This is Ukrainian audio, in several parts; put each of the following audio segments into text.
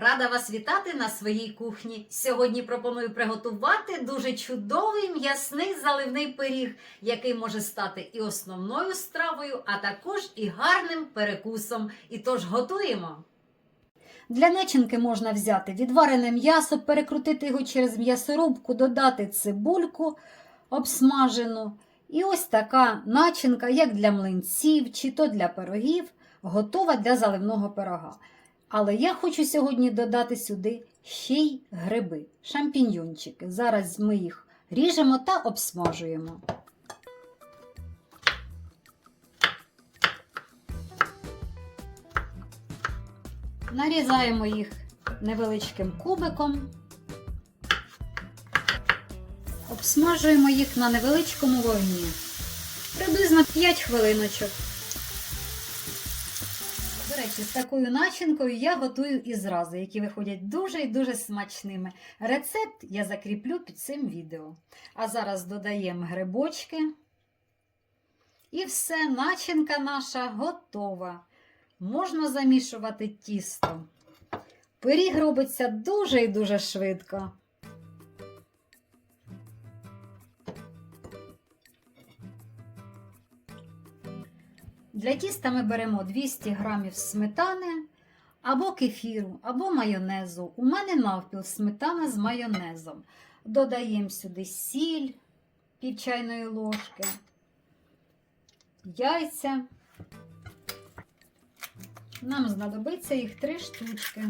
Рада вас вітати на своїй кухні. Сьогодні пропоную приготувати дуже чудовий м'ясний заливний пиріг, який може стати і основною стравою, а також і гарним перекусом. І тож готуємо. Для начинки можна взяти відварене м'ясо, перекрутити його через м'ясорубку, додати цибульку обсмажену. І ось така начинка, як для млинців чи то для пирогів, готова для заливного пирога. Але я хочу сьогодні додати сюди ще й гриби, шампіньйончики. Зараз ми їх ріжемо та обсмажуємо. Нарізаємо їх невеличким кубиком, обсмажуємо їх на невеличкому вогні. Приблизно 5 хвилиночок. Речі, з такою начинкою я готую і зрази, які виходять дуже і дуже смачними. Рецепт я закріплю під цим відео. А зараз додаємо грибочки. І все, начинка наша готова. Можна замішувати тісто. Пиріг робиться дуже і дуже швидко. Для тіста ми беремо 200 г сметани або кефіру, або майонезу. У мене навпіл сметана з майонезом. Додаємо сюди сіль пів чайної ложки, яйця. Нам знадобиться їх три штучки.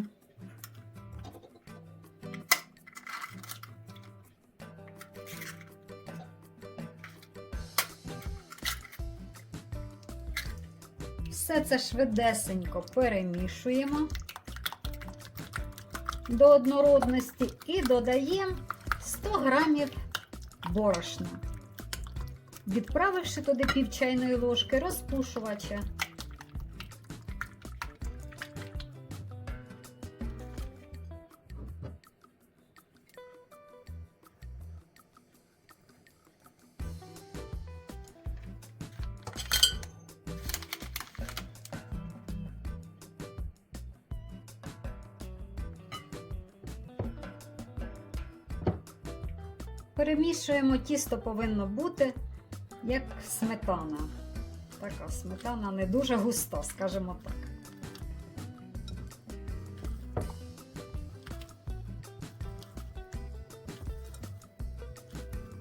Все це швидесенько перемішуємо до однородності і додаємо 100 грамів борошна, відправивши туди пів чайної ложки розпушувача. Перемішуємо, тісто повинно бути як сметана. Така сметана не дуже густа, скажімо так.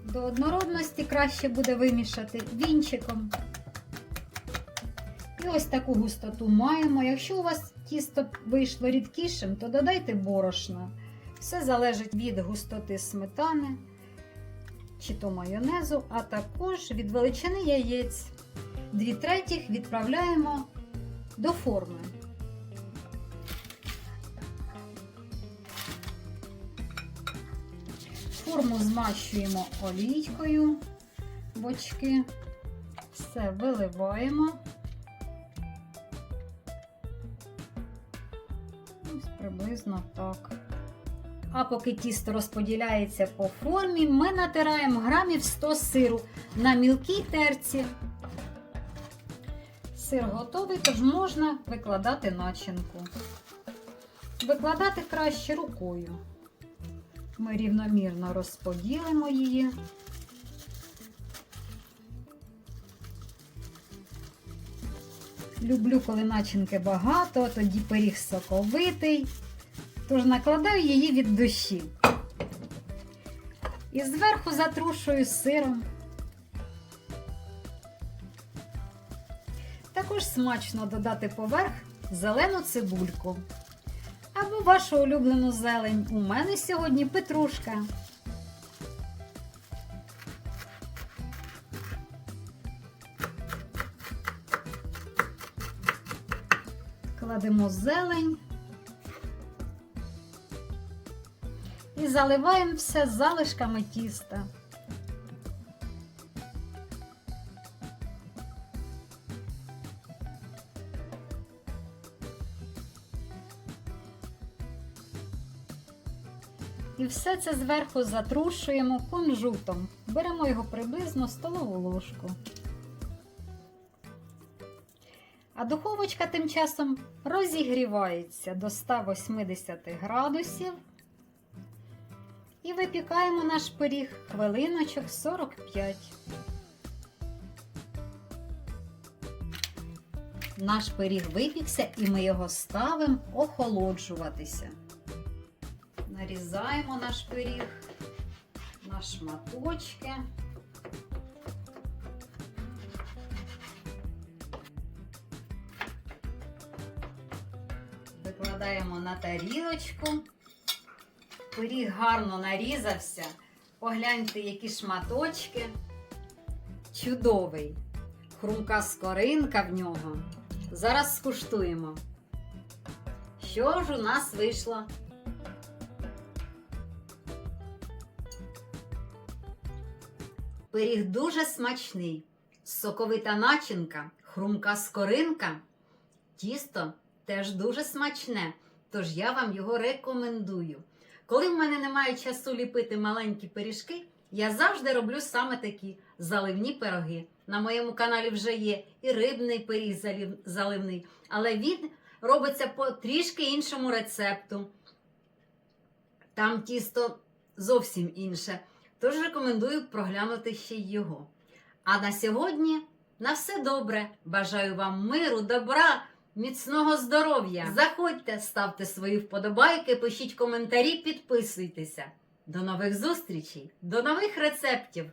До однородності краще буде вимішати вінчиком. І ось таку густоту маємо. Якщо у вас тісто вийшло рідкішим, то додайте борошна. Все залежить від густоти сметани чи то майонезу, а також від величини яєць. Дві третіх відправляємо до форми. Форму змащуємо олійкою, бочки, все виливаємо. Ось приблизно так. А поки тісто розподіляється по формі, ми натираємо грамів 100 сиру на мілкій терці. Сир готовий, тож можна викладати начинку. Викладати краще рукою. Ми рівномірно розподілимо її. Люблю, коли начинки багато, тоді пиріг соковитий. Тож накладаю її від душі. І зверху затрушую сиром. Також смачно додати поверх зелену цибульку. Або вашу улюблену зелень. У мене сьогодні петрушка. Кладемо зелень. І заливаємо все залишками тіста. І все це зверху затрушуємо кунжутом. Беремо його приблизно столову ложку. А духовочка тим часом розігрівається до 180 градусів. І випікаємо наш пиріг хвилиночок 45. Наш пиріг випікся і ми його ставимо охолоджуватися. Нарізаємо наш пиріг на шматочки. Викладаємо на тарілочку. Пиріг гарно нарізався. Погляньте, які шматочки. Чудовий. Хрумка скоринка в нього. Зараз скуштуємо. Що ж у нас вийшло? Пиріг дуже смачний, соковита начинка, хрумка скоринка. Тісто теж дуже смачне, тож я вам його рекомендую. Коли в мене немає часу ліпити маленькі пиріжки, я завжди роблю саме такі заливні пироги. На моєму каналі вже є і рибний пиріг заливний, але він робиться по трішки іншому рецепту. Там тісто зовсім інше. Тож рекомендую проглянути ще й його. А на сьогодні на все добре. Бажаю вам миру, добра, міцного здоров'я. Заходьте, ставте свої вподобайки, пишіть коментарі, підписуйтеся. До нових зустрічей, до нових рецептів!